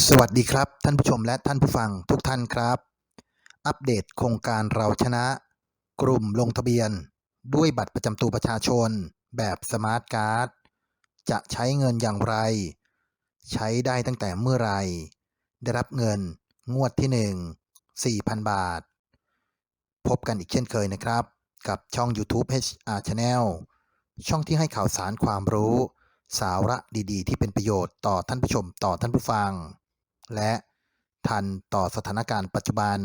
สวัสดีครับ ท่านผู้ชมและท่านผู้ฟังทุกท่านครับ อัปเดตโครงการเราชนะ กลุ่มลงทะเบียน ด้วยบัตรประจำตัวประชาชน แบบสมาร์ทการ์ดจะใช้เงินอย่างไร ใช้ได้ตั้งแต่เมื่อไหรได้รับเงินงวดที่ 1 4,000 บาท พบกันอีกเช่นเคยนะครับ กับช่อง YouTube HR Channel ช่องที่ให้ข่าวสารความรู้ สาระดีๆ ที่เป็นประโยชน์ต่อท่านผู้ชมต่อท่านผู้ฟัง และทันต่อสถานการณ์ปัจจุบัน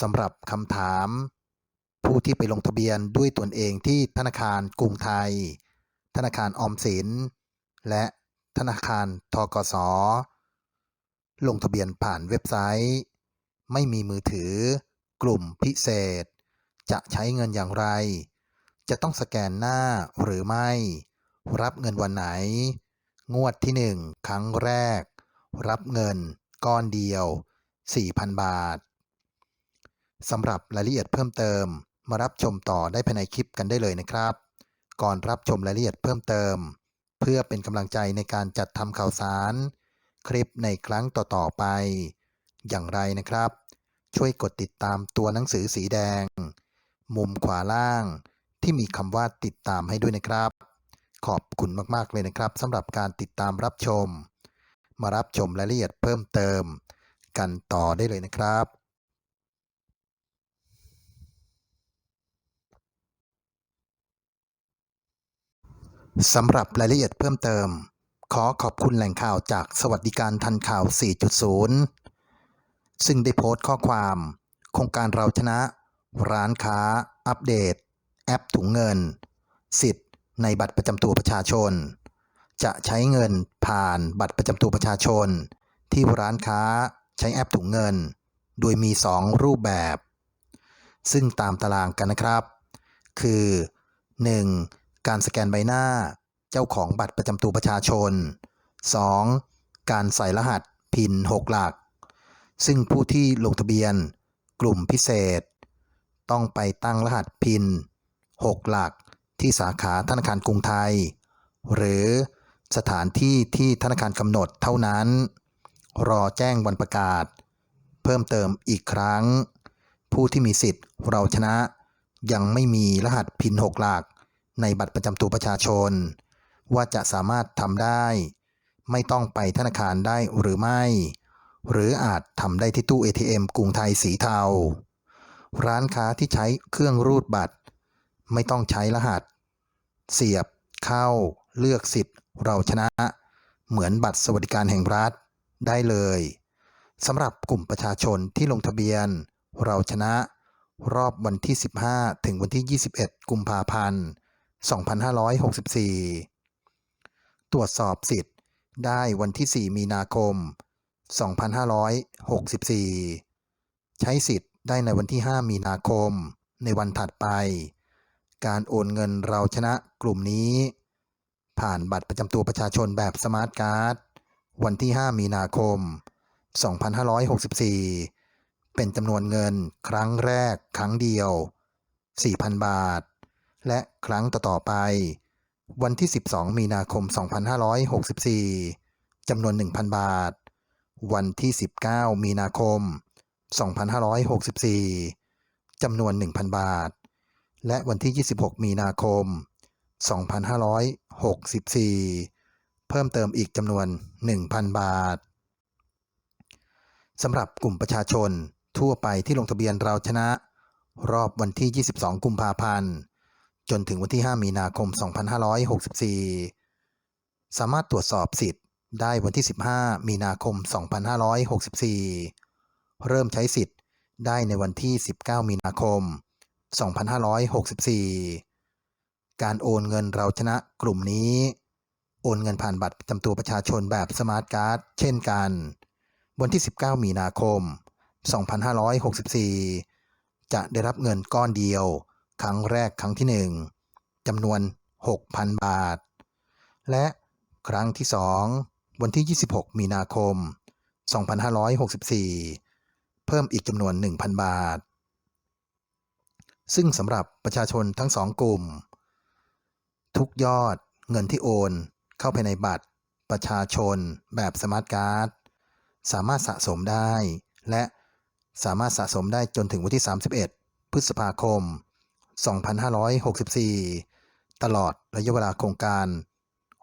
สำหรับคำถาม ผู้ที่ไปลงทะเบียนด้วยตนเองที่ธนาคารกรุงไทย ธนาคารออมสิน และธนาคารทกส ลงทะเบียนผ่านเว็บไซต์ ไม่มีมือถือ กลุ่มพิเศษ จะใช้เงินอย่างไร จะต้องสแกนหน้าหรือไม่ รับเงินวันไหน งวดที่ 1 ครั้งแรก รับเงิน ก้อนเดียว 4,000 บาทสำหรับรายละเอียดเพิ่มเติม มารับชมต่อได้ภายในคลิปกันได้เลยนะครับ ก่อนรับชมรายละเอียดเพิ่มเติม เพื่อเป็นกำลังใจในการจัดทำข่าวสาร คลิปในครั้งต่อๆไป อย่างไรนะครับ ช่วยกดติดตามตัวหนังสือสีแดง มุมขวาล่างที่มีคำว่าติดตามให้ด้วยนะครับ ขอบคุณมากๆเลยนะครับสำหรับการติดตามรับชม มารับชมรายละเอียดเพิ่มเติมกันต่อได้เลยนะครับสำหรับรายละเอียดเพิ่มเติม ขอขอบคุณแหล่งข่าวจากสวัสดิการทันข่าว 4.0 ซึ่งได้โพสต์ข้อความ โครงการเราชนะ ร้านค้า อัปเดต แอปถุงเงิน สิทธิ์ในบัตรประจำตัวประชาชน จะใช้เงินผ่านบัตรประจำตัวประชาชน ที่ร้านค้าใช้แอปถุงเงิน โดยมี 2 รูปแบบ ซึ่งตามตารางกันนะครับ คือ 1. การสแกนใบหน้า เจ้าของบัตรประจำตัวประชาชน 2. การใส่รหัสพิน 6 หลัก ซึ่งผู้ที่ลงทะเบียนกลุ่มพิเศษ ต้องไปตั้งรหัสพิน 6 หลักที่สาขาธนาคารกรุงไทย หรือ สถานที่ที่ธนาคารกำหนดเท่านั้น รอแจ้งวันประกาศ เพิ่มเติมอีกครั้ง ผู้ที่มีสิทธิ์เราชนะ ยังไม่มีรหัสพิน6หลัก ในบัตรประจำตัวประชาชน ว่าจะสามารถทำได้ ไม่ต้องไปธนาคารได้หรือไม่ หรืออาจทำได้ที่ตู้ ATM กรุงไทยสีเทา ร้านค้าที่ใช้เครื่องรูดบัตร ไม่ต้องใช้รหัส เสียบเข้าเลือกสิทธิ์ เราชนะเหมือนบัตรสวัสดิการแห่งรัฐได้เลยสำหรับกลุ่มประชาชนที่ลงทะเบียน เราชนะรอบวันที่ 15 ถึงวันที่ 21 กุมภาพันธ์ 2564 ตรวจสอบสิทธิ์ได้วันที่ 4 มีนาคม 2564 ใช้สิทธิ์ได้ในวันที่ 5 มีนาคม ในวันถัดไป การโอนเงินเราชนะกลุ่มนี้ ผ่านบัตรประจำตัวประชาชนแบบสมาร์ทการ์ดวันที่ 5 มีนาคม 2564 เป็นจำนวนเงินครั้งแรกครั้งเดียว 4,000 บาท และครั้งต่อๆไป วันที่ 12 มีนาคม 2564 จำนวน 1,000 บาท วันที่ 19 มีนาคม 2564 จำนวน 1,000 บาท และวันที่ 26 มีนาคม 2564 เพิ่มเติมอีกจำนวน 1,000 บาทสำหรับกลุ่มประชาชนทั่วไปที่ลงทะเบียนเราชนะ รอบวันที่ 22 กุมภาพันธ์จนถึงวันที่ 5 มีนาคม 2564 สามารถตรวจสอบสิทธิ์ได้วันที่ 15 มีนาคม 2564 เริ่มใช้สิทธิ์ได้ในวันที่ 19 มีนาคม 2564 การโอนเงินเราชนะกลุ่มนี้ โอนเงินผ่านบัตรประจำตัวประชาชนแบบสมาร์ทการ์ดเช่นกัน วันที่ 19 มีนาคม 2564 จะได้รับเงินก้อนเดียว ครั้งแรกครั้งที่ 1จำนวน 6,000 บาท และครั้งที่ 2 วันที่ 26 มีนาคม 2564 เพิ่มอีกจำนวน 1,000 บาท ซึ่งสำหรับประชาชนทั้งสองกลุ่ม ทุกยอด เงินที่โอน เข้าภายในบัตร ประชาชน แบบสมาร์ทการ์ดสามารถสะสมได้ และสามารถสะสมได้จนถึงวันที่ 31 พฤษภาคม 2564 ตลอดระยะเวลาโครงการ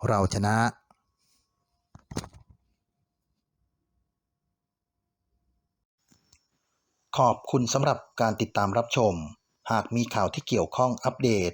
เราชนะขอบคุณสำหรับการติดตามรับชม หากมีข่าวที่เกี่ยวข้องอัปเดต